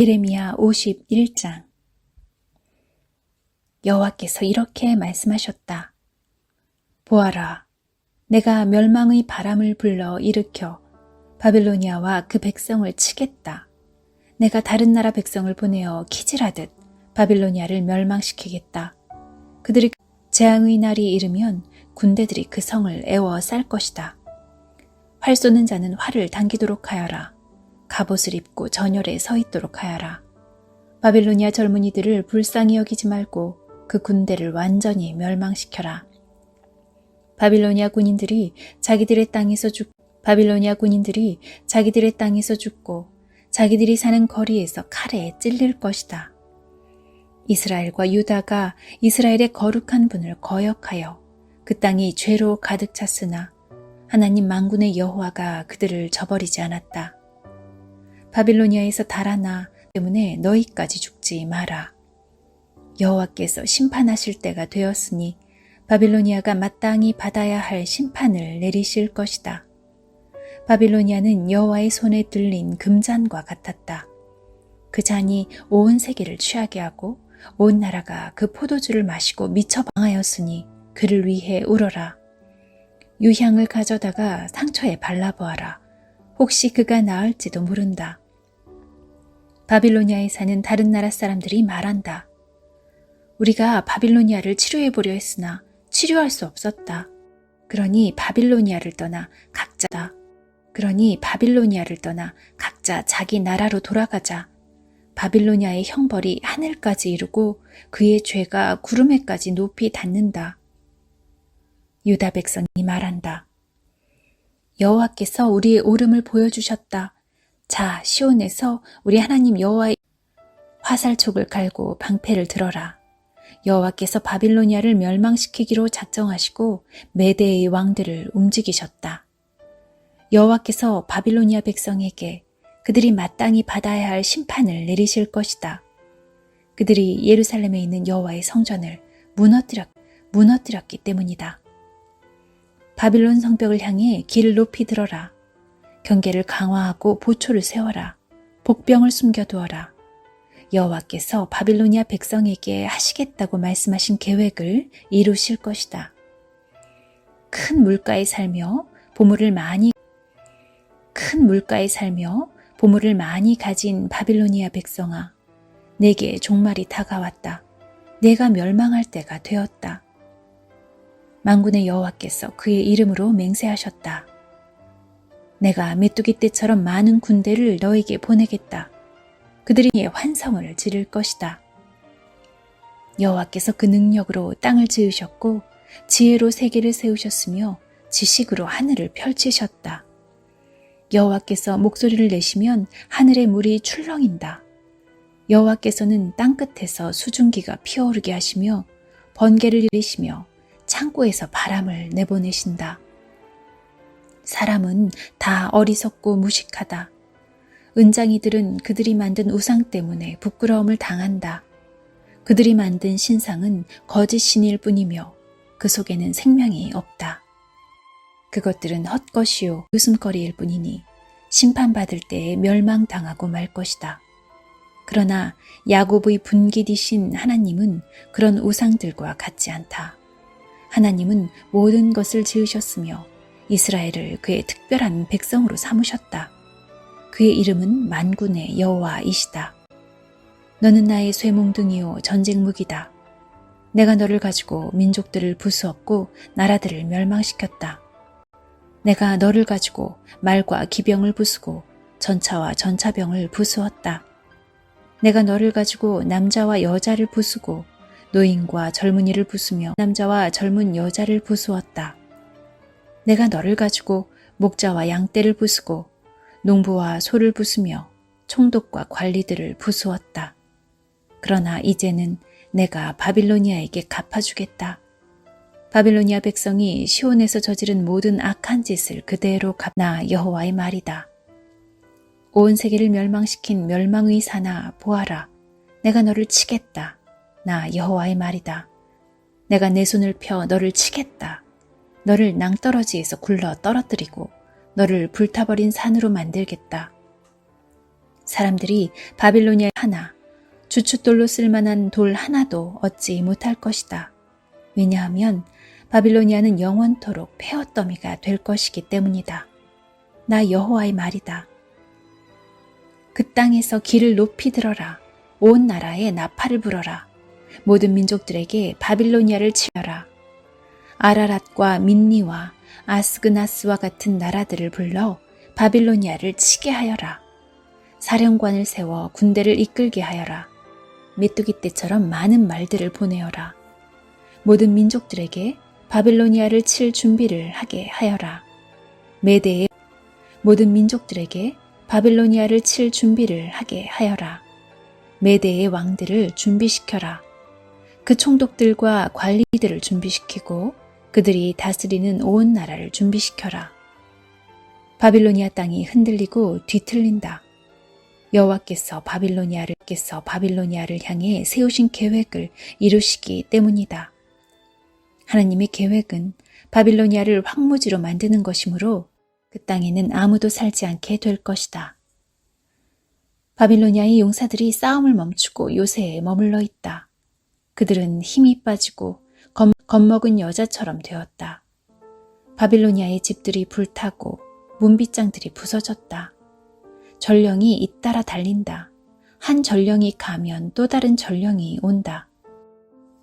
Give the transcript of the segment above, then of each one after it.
예레미야 51장 여호와께서 이렇게 말씀하셨다. 보아라, 내가 멸망의 바람을 불러 일으켜 바빌로니아와 그 백성을 치겠다. 내가 다른 나라 백성을 보내어 키질하듯 바빌로니아를 멸망시키겠다. 그들이 재앙의 날이 이르면 군대들이 그 성을 애워 쌀 것이다. 활 쏘는 자는 활을 당기도록 하여라. 갑옷을 입고 전열에 서 있도록 하여라. 바빌로니아 젊은이들을 불쌍히 여기지 말고 그 군대를 완전히 멸망시켜라. 바빌로니아 군인들이 자기들의 땅에서 죽 바빌로니아 군인들이 자기들의 땅에서 죽고 자기들이 사는 거리에서 칼에 찔릴 것이다. 이스라엘과 유다가 이스라엘의 거룩한 분을 거역하여 그 땅이 죄로 가득 찼으나 하나님 만군의 여호와가 그들을 저버리지 않았다. 바빌로니아에서 달아나 때문에 너희까지 죽지 마라. 여호와께서 심판하실 때가 되었으니 바빌로니아가 마땅히 받아야 할 심판을 내리실 것이다. 바빌로니아는 여호와의 손에 들린 금잔과 같았다. 그 잔이 온 세계를 취하게 하고 온 나라가 그 포도주를 마시고 미쳐 방하였으니 그를 위해 울어라. 유향을 가져다가 상처에 발라보아라. 혹시 그가 나을지도 모른다. 바빌로니아에 사는 다른 나라 사람들이 말한다. 우리가 바빌로니아를 치료해 보려 했으나 치료할 수 없었다. 그러니 바빌로니아를 떠나 각자다. 그러니 바빌로니아를 떠나 각자 자기 나라로 돌아가자. 바빌로니아의 형벌이 하늘까지 이르고 그의 죄가 구름에까지 높이 닿는다. 유다 백성이 말한다. 여호와께서 우리의 오름을 보여주셨다. 자, 시온에서 우리 하나님 여호와의 화살촉을 갈고 방패를 들어라. 여호와께서 바빌로니아를 멸망시키기로 작정하시고 메대의 왕들을 움직이셨다. 여호와께서 바빌로니아 백성에게 그들이 마땅히 받아야 할 심판을 내리실 것이다. 그들이 예루살렘에 있는 여호와의 성전을 무너뜨렸, 무너뜨렸기 때문이다. 바빌론 성벽을 향해 길을 높이 들어라. 경계를 강화하고 보초를 세워라. 복병을 숨겨두어라. 여호와께서 바빌로니아 백성에게 하시겠다고 말씀하신 계획을 이루실 것이다. 큰 물가에 살며 보물을 많이 큰 물가에 살며 보물을 많이 가진 바빌로니아 백성아, 내게 종말이 다가왔다. 내가 멸망할 때가 되었다. 만군의 여호와께서 그의 이름으로 맹세하셨다. 내가 메뚜기 때처럼 많은 군대를 너에게 보내겠다. 그들이 환성을 지를 것이다. 여호와께서 그 능력으로 땅을 지으셨고 지혜로 세계를 세우셨으며 지식으로 하늘을 펼치셨다. 여호와께서 목소리를 내시면 하늘의 물이 출렁인다. 여호와께서는 땅 끝에서 수증기가 피어오르게 하시며 번개를 일으시며 창고에서 바람을 내보내신다. 사람은 다 어리석고 무식하다. 은장이들은 그들이 만든 우상 때문에 부끄러움을 당한다. 그들이 만든 신상은 거짓 신일 뿐이며 그 속에는 생명이 없다. 그것들은 헛것이요 웃음거리일 뿐이니 심판받을 때에 멸망당하고 말 것이다. 그러나 야곱의 분기디신 하나님은 그런 우상들과 같지 않다. 하나님은 모든 것을 지으셨으며 이스라엘을 그의 특별한 백성으로 삼으셨다. 그의 이름은 만군의 여호와이시다. 너는 나의 쇠몽둥이요 전쟁 무기다. 내가 너를 가지고 민족들을 부수었고 나라들을 멸망시켰다. 내가 너를 가지고 말과 기병을 부수고 전차와 전차병을 부수었다. 내가 너를 가지고 남자와 여자를 부수고 노인과 젊은이를 부수며 남자와 젊은 여자를 부수었다. 내가 너를 가지고 목자와 양떼를 부수고 농부와 소를 부수며 총독과 관리들을 부수었다. 그러나 이제는 내가 바빌로니아에게 갚아주겠다. 바빌로니아 백성이 시온에서 저지른 모든 악한 짓을 그대로 갚나 여호와의 말이다. 온 세계를 멸망시킨 멸망의 사나 보아라. 내가 너를 치겠다. 나 여호와의 말이다. 내가 내 손을 펴 너를 치겠다. 너를 낭떠러지에서 굴러 떨어뜨리고 너를 불타버린 산으로 만들겠다. 사람들이 바빌로니아 하나, 주춧돌로 쓸만한 돌 하나도 얻지 못할 것이다. 왜냐하면 바빌로니아는 영원토록 폐허더미가 될 것이기 때문이다. 나 여호와의 말이다. 그 땅에서 길을 높이 들어라. 온 나라에 나팔을 불어라. 모든 민족들에게 바빌로니아를 치려라. 아라랏과 민니와 아스그나스와 같은 나라들을 불러 바빌로니아를 치게 하여라. 사령관을 세워 군대를 이끌게 하여라. 메뚜기 떼처럼 많은 말들을 보내어라. 모든 민족들에게 바빌로니아를 칠 준비를 하게 하여라. 메대의 모든 민족들에게 바빌로니아를 칠 준비를 하게 하여라. 메대의 왕들을 준비시켜라. 그 총독들과 관리들을 준비시키고 그들이 다스리는 온 나라를 준비시켜라. 바빌로니아 땅이 흔들리고 뒤틀린다. 여호와께서 바빌로니아를 께서 바빌로니아를 향해 세우신 계획을 이루시기 때문이다. 하나님의 계획은 바빌로니아를 황무지로 만드는 것이므로 그 땅에는 아무도 살지 않게 될 것이다. 바빌로니아의 용사들이 싸움을 멈추고 요새에 머물러 있다. 그들은 힘이 빠지고 겁, 겁먹은 여자처럼 되었다. 바빌로니아의 집들이 불타고 문빗장들이 부서졌다. 전령이 잇따라 달린다. 한 전령이 가면 또 다른 전령이 온다.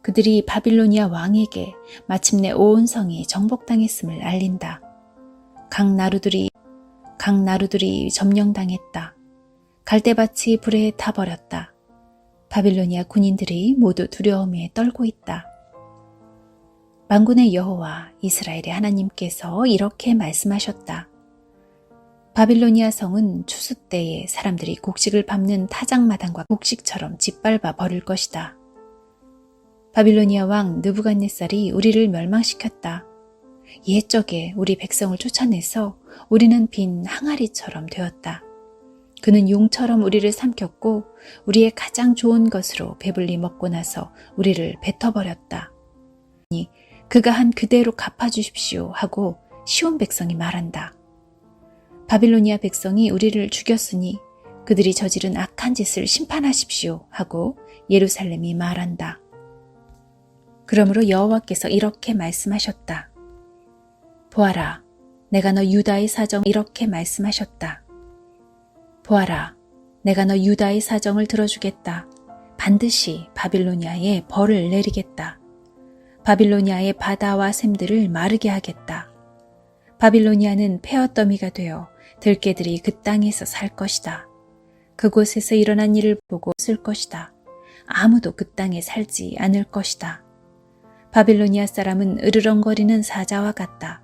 그들이 바빌로니아 왕에게 마침내 온 성이 정복당했음을 알린다. 각 나루들이 각 나루들이 점령당했다. 갈대밭이 불에 타버렸다. 바빌로니아 군인들이 모두 두려움에 떨고 있다. 만군의 여호와 이스라엘의 하나님께서 이렇게 말씀하셨다. 바빌로니아 성은 추수 때에 사람들이 곡식을 밟는 타작마당과 곡식처럼 짓밟아 버릴 것이다. 바빌로니아 왕 느부갓네살이 우리를 멸망시켰다. 옛적에 우리 백성을 쫓아내서 우리는 빈 항아리처럼 되었다. 그는 용처럼 우리를 삼켰고 우리의 가장 좋은 것으로 배불리 먹고 나서 우리를 뱉어버렸다. 그가 한 그대로 갚아주십시오 하고 시온 백성이 말한다. 바빌로니아 백성이 우리를 죽였으니 그들이 저지른 악한 짓을 심판하십시오 하고 예루살렘이 말한다. 그러므로 여호와께서 이렇게 말씀하셨다. 보아라, 내가 너 유다의 사정 이렇게 말씀하셨다. 보아라, 내가 너 유다의 사정을 들어주겠다. 반드시 바빌로니아에 벌을 내리겠다. 바빌로니아의 바다와 샘들을 마르게 하겠다. 바빌로니아는 폐허더미가 되어 들개들이 그 땅에서 살 것이다. 그곳에서 일어난 일을 보고 쓸 것이다. 아무도 그 땅에 살지 않을 것이다. 바빌로니아 사람은 으르렁거리는 사자와 같다.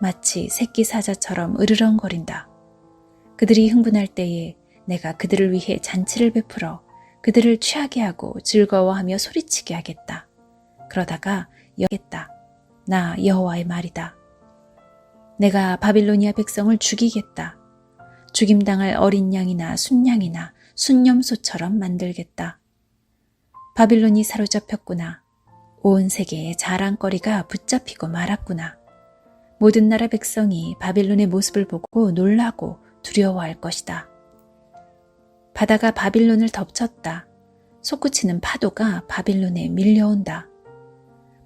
마치 새끼 사자처럼 으르렁거린다. 그들이 흥분할 때에 내가 그들을 위해 잔치를 베풀어 그들을 취하게 하고 즐거워하며 소리치게 하겠다. 그러다가 여겠다. 나 여호와의 말이다. 내가 바빌로니아 백성을 죽이겠다. 죽임당할 어린 양이나 순양이나 순념소처럼 만들겠다. 바빌론이 사로잡혔구나. 온 세계의 자랑거리가 붙잡히고 말았구나. 모든 나라 백성이 바빌론의 모습을 보고 놀라고 두려워할 것이다. 바다가 바빌론을 덮쳤다. 솟구치는 파도가 바빌론에 밀려온다.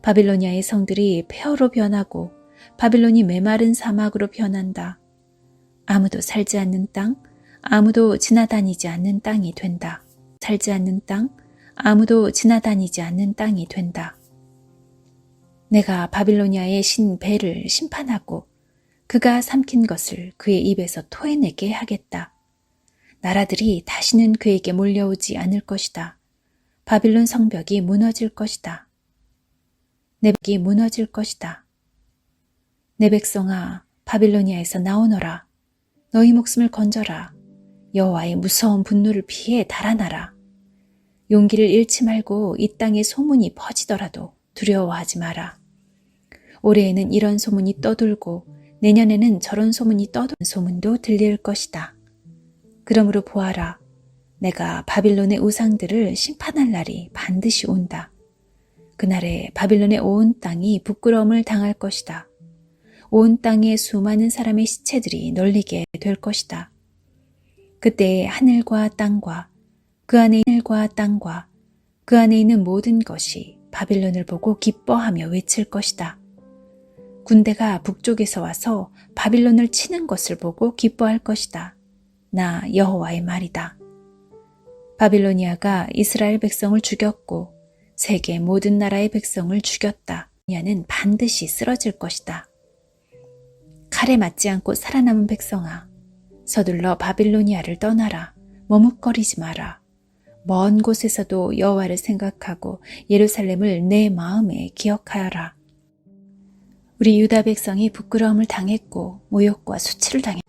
바빌로니아의 성들이 폐허로 변하고 바빌론이 메마른 사막으로 변한다. 아무도 살지 않는 땅, 아무도 지나다니지 않는 땅이 된다. 살지 않는 땅, 아무도 지나다니지 않는 땅이 된다. 내가 바빌로니아의 신 벨을 심판하고 그가 삼킨 것을 그의 입에서 토해내게 하겠다. 나라들이 다시는 그에게 몰려오지 않을 것이다. 바빌론 성벽이 무너질 것이다. 내 벽이 무너질 것이다. 내 백성아 바빌로니아에서 나오너라 너희 목숨을 건져라 여호와의 무서운 분노를 피해 달아나라 용기를 잃지 말고 이 땅에 소문이 퍼지더라도 두려워하지 마라 올해에는 이런 소문이 떠돌고 내년에는 저런 소문이 떠도는 소문도 들릴 것이다. 그러므로 보아라. 내가 바빌론의 우상들을 심판할 날이 반드시 온다. 그날에 바빌론의 온 땅이 부끄러움을 당할 것이다. 온 땅에 수많은 사람의 시체들이 널리게 될 것이다. 그때 하늘과 땅과 그 안에 하늘과 땅과 그 안에 있는 모든 것이 바빌론을 보고 기뻐하며 외칠 것이다. 군대가 북쪽에서 와서 바빌론을 치는 것을 보고 기뻐할 것이다. 나 여호와의 말이다. 바빌로니아가 이스라엘 백성을 죽였고 세계 모든 나라의 백성을 죽였다. 야는 반드시 쓰러질 것이다. 칼에 맞지 않고 살아남은 백성아, 서둘러 바빌로니아를 떠나라. 머뭇거리지 마라. 먼 곳에서도 여호와를 생각하고 예루살렘을 내 마음에 기억하여라. 우리 유다 백성이 부끄러움을 당했고 모욕과 수치를 당했.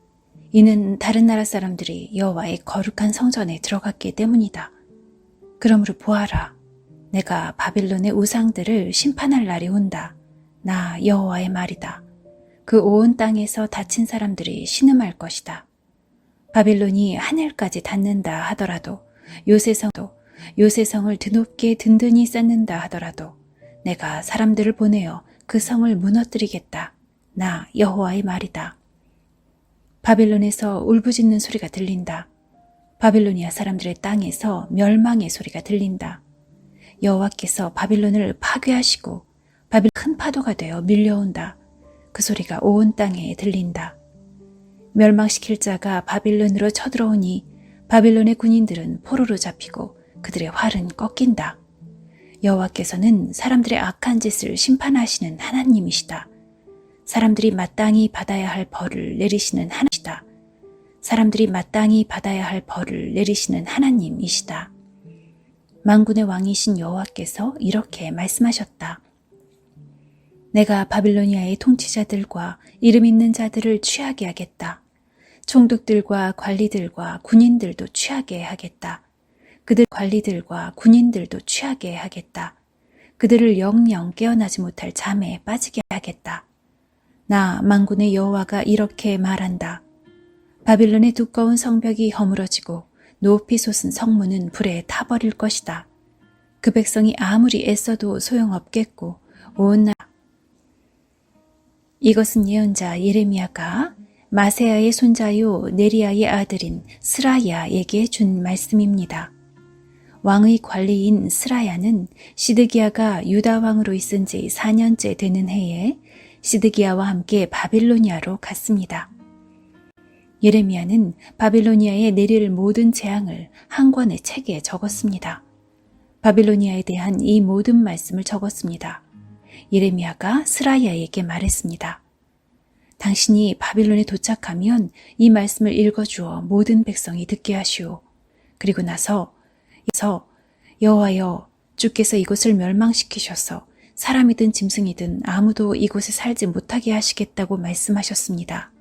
이는 다른 나라 사람들이 여호와의 거룩한 성전에 들어갔기 때문이다. 그러므로 보아라. 내가 바빌론의 우상들을 심판할 날이 온다. 나 여호와의 말이다. 그 온 땅에서 다친 사람들이 신음할 것이다. 바빌론이 하늘까지 닿는다 하더라도 요새성도 요새성을 드높게 든든히 쌓는다 하더라도 내가 사람들을 보내어 그 성을 무너뜨리겠다. 나 여호와의 말이다. 바빌론에서 울부짖는 소리가 들린다. 바빌로니아 사람들의 땅에서 멸망의 소리가 들린다. 여호와께서 바빌론을 파괴하시고 바빌 큰 파도가 되어 밀려온다. 그 소리가 온 땅에 들린다. 멸망시킬 자가 바빌론으로 쳐들어오니 바빌론의 군인들은 포로로 잡히고 그들의 활은 꺾인다. 여호와께서는 사람들의 악한 짓을 심판하시는 하나님이시다. 사람들이 마땅히 받아야 할 벌을 내리시는 하나님이시다. 사람들이 마땅히 받아야 할 벌을 내리시는 하나님이시다. 만군의 왕이신 여호와께서 이렇게 말씀하셨다. 내가 바빌로니아의 통치자들과 이름 있는 자들을 취하게 하겠다. 총독들과 관리들과 군인들도 취하게 하겠다. 그들 관리들과 군인들도 취하게 하겠다. 그들을 영영 깨어나지 못할 잠에 빠지게 하겠다. 나 만군의 여호와가 이렇게 말한다. 바빌론의 두꺼운 성벽이 허물어지고 높이 솟은 성문은 불에 타버릴 것이다. 그 백성이 아무리 애써도 소용없겠고 온 나라 이것은 예언자 예레미야가 마세아의 손자요 네리아의 아들인 스라야에게 준 말씀입니다. 왕의 관리인 스라야는 시드기야가 유다 왕으로 있은 지 4년째 되는 해에 시드기야와 함께 바빌로니아로 갔습니다. 예레미야는 바빌로니아에 내릴 모든 재앙을 한 권의 책에 적었습니다. 바빌로니아에 대한 이 모든 말씀을 적었습니다. 예레미야가 스라야에게 말했습니다. 당신이 바빌론에 도착하면 이 말씀을 읽어주어 모든 백성이 듣게 하시오. 그리고 나서 서 여호와여 주께서 이곳을 멸망시키셔서 사람이든 짐승이든 아무도 이곳에 살지 못하게 하시겠다고 말씀하셨습니다.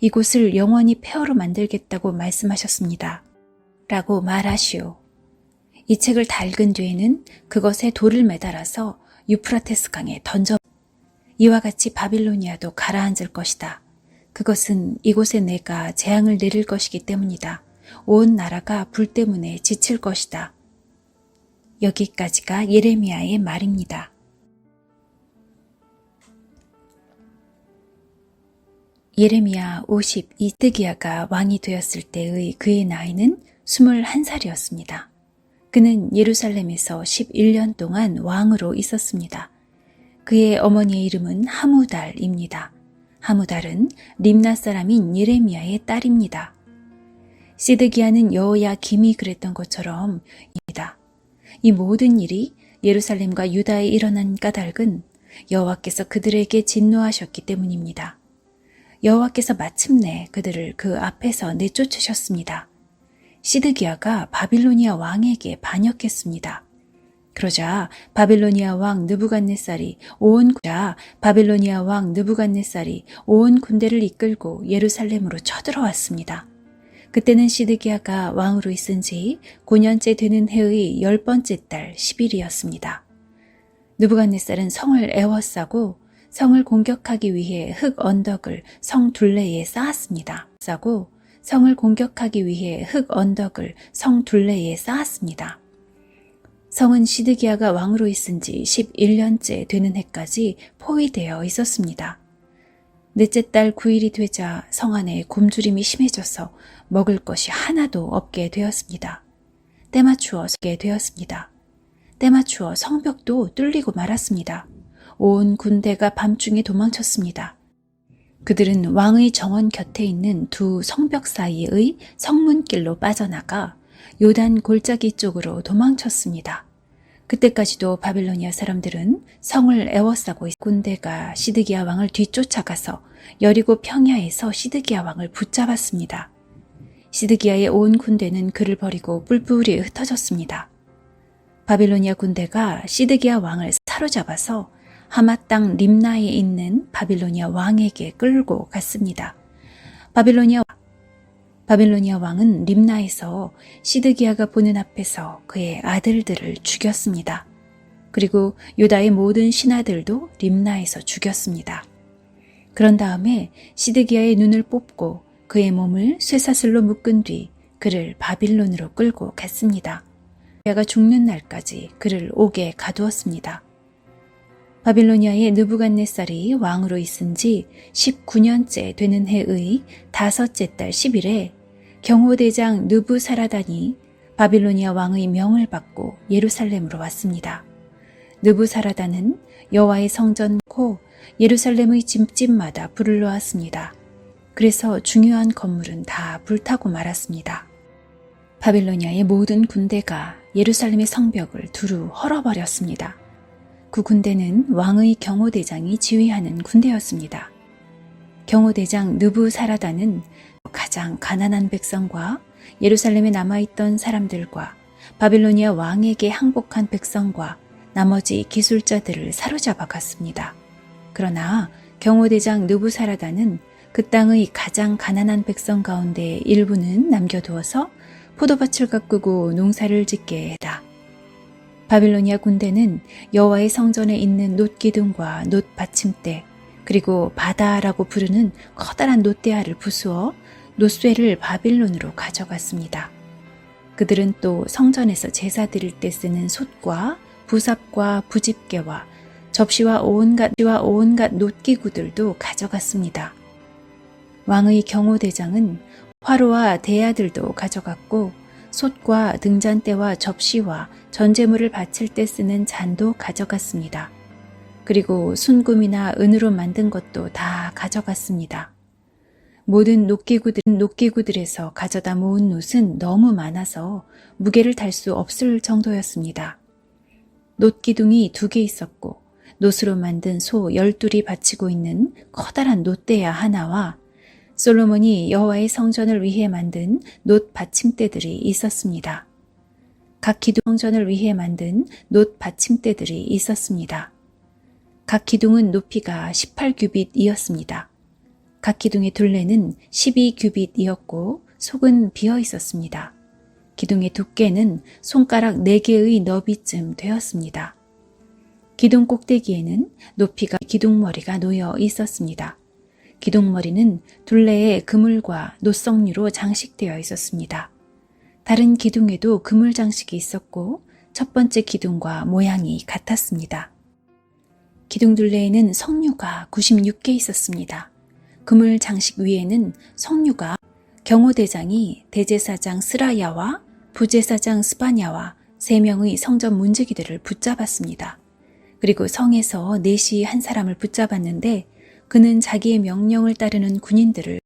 이곳을 영원히 폐허로 만들겠다고 말씀하셨습니다. 라고 말하시오. 이 책을 달근 뒤에는 그것에 돌을 매달아서 유프라테스 강에 던져 이와 같이 바빌로니아도 가라앉을 것이다. 그것은 이곳에 내가 재앙을 내릴 것이기 때문이다. 온 나라가 불 때문에 지칠 것이다. 여기까지가 예레미야의 말입니다. 예레미야 52뜨기야가 왕이 되었을 때의 그의 나이는 21살이었습니다. 그는 예루살렘에서 11년 동안 왕으로 있었습니다. 그의 어머니의 이름은 하무달입니다. 하무달은 림나 사람인 예레미야의 딸입니다. 시드기야는 여호야 김이 그랬던 것처럼 입니다. 이 모든 일이 예루살렘과 유다에 일어난 까닭은 여호와께서 그들에게 진노하셨기 때문입니다. 여호와께서 마침내 그들을 그 앞에서 내쫓으셨습니다. 시드기야가 바빌로니아 왕에게 반역했습니다. 그러자 바빌로니아 왕 느부갓네살이 온 자, 바빌로니아 왕 느부갓네살이 온 군대를 이끌고 예루살렘으로 쳐들어왔습니다. 그때는 시드기야가 왕으로 있은 지 9년째 되는 해의 열 번째 달 10일이었습니다. 느부갓네살은 성을 애워싸고 성을 공격하기 위해 흙 언덕을 성 둘레에 쌓았습니다. 싸고 성을 공격하기 위해 흙 언덕을 성 둘레에 쌓았습니다. 성은 시드기야가 왕으로 있은 지 11년째 되는 해까지 포위되어 있었습니다. 넷째 딸 9일이 되자 성 안에 곰주림이 심해져서 먹을 것이 하나도 없게 되었습니다. 때맞추어 서게 되었습니다. 때맞추어 성벽도 뚫리고 말았습니다. 온 군대가 밤중에 도망쳤습니다. 그들은 왕의 정원 곁에 있는 두 성벽 사이의 성문길로 빠져나가 요단 골짜기 쪽으로 도망쳤습니다. 그때까지도 바빌로니아 사람들은 성을 애워싸고 있 군대가 시드기야 왕을 뒤쫓아가서 여리고 평야에서 시드기야 왕을 붙잡았습니다. 시드기야의 온 군대는 그를 버리고 뿔뿔이 흩어졌습니다. 바빌로니아 군대가 시드기야 왕을 사로잡아서 하마 땅 림나에 있는 바빌로니아 왕에게 끌고 갔습니다. 바빌로니아 바빌로니아 왕은 림나에서 시드기야가 보는 앞에서 그의 아들들을 죽였습니다. 그리고 유다의 모든 신하들도 림나에서 죽였습니다. 그런 다음에 시드기야의 눈을 뽑고 그의 몸을 쇠사슬로 묶은 뒤 그를 바빌론으로 끌고 갔습니다. 그가 죽는 날까지 그를 옥에 가두었습니다. 바빌로니아의 느부갓네살이 왕으로 있은 지 19년째 되는 해의 다섯째 달 10일에 경호대장 느부사라단이 바빌로니아 왕의 명을 받고 예루살렘으로 왔습니다. 느부사라단은 여호와의 성전 코 예루살렘의 집집마다 불을 놓았습니다. 그래서 중요한 건물은 다 불타고 말았습니다. 바빌로니아의 모든 군대가 예루살렘의 성벽을 두루 헐어버렸습니다. 그 군대는 왕의 경호대장이 지휘하는 군대였습니다. 경호대장 느부사라단은 가장 가난한 백성과 예루살렘에 남아있던 사람들과 바빌로니아 왕에게 항복한 백성과 나머지 기술자들을 사로잡아 갔습니다. 그러나 경호대장 느부사라단은 그 땅의 가장 가난한 백성 가운데 일부는 남겨두어서 포도밭을 가꾸고 농사를 짓게 했다. 바빌로니아 군대는 여호와의 성전에 있는 놋기둥과 놋 받침대 그리고 바다라고 부르는 커다란 놋대야를 부수어 놋쇠를 바빌론으로 가져갔습니다. 그들은 또 성전에서 제사 드릴 때 쓰는 솥과 부삽과 부집개와 접시와 온갖 와 온갖 놋기구들도 가져갔습니다. 왕의 경호대장은 화로와 대야들도 가져갔고 솥과 등잔대와 접시와 전제물을 바칠 때 쓰는 잔도 가져갔습니다. 그리고 순금이나 은으로 만든 것도 다 가져갔습니다. 모든 녹기구들은 녹기구들에서 가져다 모은 놋은 너무 많아서 무게를 달 수 없을 정도였습니다. 놋기둥이 두 개 있었고 놋으로 만든 소 열둘이 받치고 있는 커다란 놋대야 하나와 솔로몬이 여호와의 성전을 위해 만든 놋 받침대들이 있었습니다. 각 기둥 성전을 위해 만든 놋 받침대들이 있었습니다. 각 기둥은 높이가 18규빗이었습니다. 각 기둥의 둘레는 12규빗이었고 속은 비어 있었습니다. 기둥의 두께는 손가락 4개의 너비쯤 되었습니다. 기둥 꼭대기에는 높이가 기둥머리가 놓여 있었습니다. 기둥머리는 둘레에 그물과 노석류로 장식되어 있었습니다. 다른 기둥에도 그물 장식이 있었고 첫 번째 기둥과 모양이 같았습니다. 기둥 둘레에는 석류가 96개 있었습니다. 그물 장식 위에는 석류가 경호대장이 대제사장 스라야와 부제사장 스파냐와 세 명의 성전 문지기들을 붙잡았습니다. 그리고 성에서 넷이 한 사람을 붙잡았는데 그는 자기의 명령을 따르는 군인들을